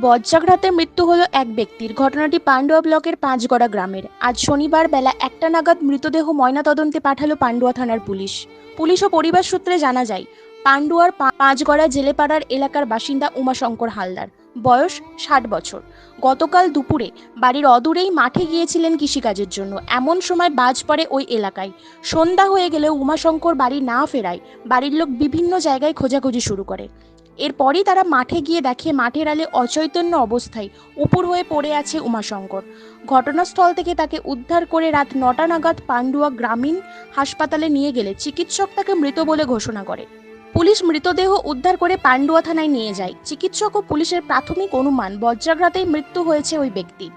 বজ্রাঘাতে মৃত্যু হলো এক ব্যক্তির। ঘটনাটি পান্ডুয়া ব্লকের পাঁচগড়া গ্রামের। আজ শনিবার বেলা একটা নাগাদ মৃতদেহ ময়নাতদন্তে পাঠালো পান্ডুয়া থানার পুলিশ। পুলিশ ও পরিবার সূত্রে জানা যায় পান্ডুয়ার পাঁচগড়া জেলেপাড়ার এলাকার বাসিন্দা উমাশঙ্কর হালদার। বয়স ষাট বছর। গতকাল দুপুরে বাড়ির অদূরেই মাঠে গিয়েছিলেন কৃষিকাজের জন্য। এমন সময় বাজ পড়ে ওই এলাকায়। সন্ধ্যা হয়ে গেলেও উমাশঙ্কর বাড়ি না ফেরায়। বাড়ির লোক বিভিন্ন জায়গায় খোঁজাখুঁজি শুরু করে। এরপরই তারা মাঠে গিয়ে দেখে মাঠের আলে অচৈতন্য অবস্থায় উপর হয়ে পড়ে আছে উমাশঙ্কর। ঘটনাস্থল থেকে তাকে উদ্ধার করে রাত নটা নাগাদ পান্ডুয়া গ্রামীণ হাসপাতালে নিয়ে গেলে চিকিৎসক তাকে মৃত বলে ঘোষণা করে। পুলিশ মৃতদেহ উদ্ধার করে পান্ডুয়া থানায় নিয়ে যায়। চিকিৎসক ও পুলিশের প্রাথমিক অনুমান, বজ্রাঘাতেই মৃত্যু হয়েছে ওই ব্যক্তি।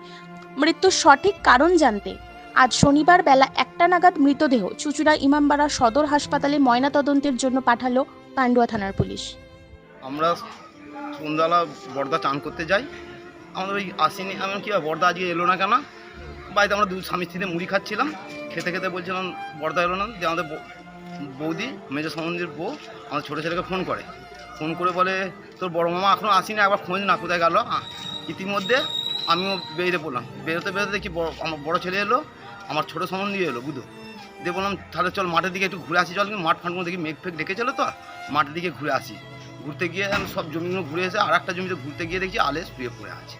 মৃত্যুর সঠিক কারণ জানতে আজ শনিবার বেলা একটা নাগাদ মৃতদেহ চুচুড়া ইমামবাড়া সদর হাসপাতালে ময়নাতদন্তের জন্য পাঠালো পান্ডুয়া থানার পুলিশ। আমরা সন্ধ্যাবেলা বর্দা চান করতে যাই। আমাদের ওই আসেনি, আমি কি বর্দা আজকে এলো না কেন? বাড়িতে আমরা দু স্বামী স্ত্রীতে মুড়ি খাচ্ছিলাম। খেতে খেতে বলছিলাম, বর্দা এলো না? যে আমাদের বৌদি, মেজো সম্বন্ধীর বউ আমাদের ছোটো ছেলেকে ফোন করে। ফোন করে বলে, তোর বড় মামা এখনও আসেনি, একবার খোঁজ না, কোথায় গেল? ইতিমধ্যে আমিও বেরিয়ে পড়লাম। বেরোতে বেরোতে দেখি আমার বড় ছেলে এলো, আমার ছোটো সম্বন্ধী এলো, বুধো। দিয়ে বললাম, তাহলে চল মাঠের দিকে একটু ঘুরে আসি, চল, কিন্তু মাঠ ফাটগুলো দেখি মেঘ ফেঘ ডেকেছিল তো, মাঠের দিকে ঘুরে আসি। ঘুরতে গিয়ে আমি সব জমিগুলো ঘুরে এসে আর একটা জমিতে ঘুরতে গিয়ে দেখি আলে শুয়ে পড়ে আছে।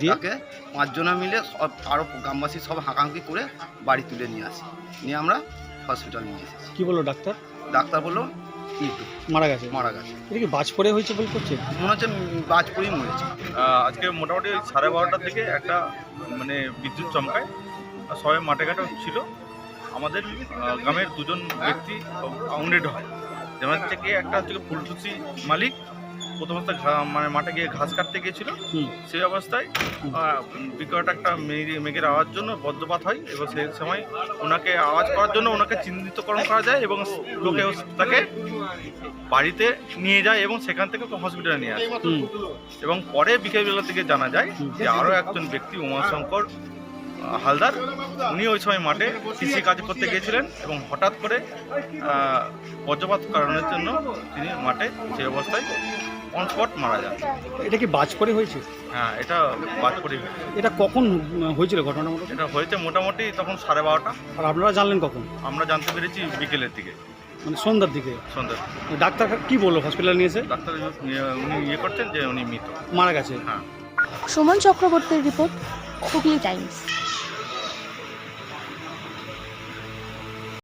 দিয়ে? তাকে পাঁচজনা মিলে সব আরও গ্রামবাসী সব হাঁকাহাঁকি করে বাড়ি তুলে নিয়ে আসি। নিয়ে আমরা হসপিটাল নিয়ে এসেছি। কি বলল ডাক্তার? ডাক্তার বলল মৃত্যু মারা গেছে? মারা গেছে। এটা কি বাজ পড়ে হয়েছে বলে করছে? মনে হচ্ছে বাজ পড়েই মরেছে আজকে মোটামুটি সাড়ে বারোটার দিকে একটা মানে বিদ্যুৎ চমকায়। আর সবাই মাঠে ঘাটে ছিল। আমাদের গ্রামের দুজন ব্যক্তি আউন্ডেড হয়। যেমন হচ্ছে কি একটা হচ্ছে ফুলটুসি মালিক প্রথম অবস্থায় মানে মাঠে গিয়ে ঘাস কাটতে গিয়েছিল। সেই অবস্থায় বিকট একটা মেঘ- মেঘের আওয়াজ জন্য বজ্রপাত হয় এবং সেই সময় ওনাকে আওয়াজ করার জন্য ওনাকে চিহ্নিতকরণ করা যায় এবং লোকে তাকে বাড়িতে নিয়ে যায় এবং সেখান থেকে হসপিটালে নিয়ে আসে। এবং পরে বিকেলবেলা থেকে জানা যায় যে আরও একজন ব্যক্তি উমাশঙ্কর হালদার উনি ওই সময় মাঠে কৃষি কাজ করতে গিয়েছিলেন এবং হঠাৎ করে বজ্রপাত কারণের জন্য তিনি মাঠে সেই অবস্থায় অন স্পট মারা যান। এটা কি বাজ করে হয়েছে? হ্যাঁ এটা বাজ করে এটা কখন হয়েছিল মোটামুটি? এটা হয়েছে মোটামুটি তখন সাড়ে বারোটা। আর আপনারা জানলেন কখন? আমরা জানতে পেরেছি বিকেলের দিকে। মানে সন্ধ্যার দিকে? সন্ধ্যার ডাক্তার কি বলল? হসপিটালে নিয়েছে ডাক্তার উনি ইয়ে করছেন যে উনি মৃত। মারা গেছে? হ্যাঁ। সুমন চক্রবর্তীর রিপোর্ট হুগলি টাইমস।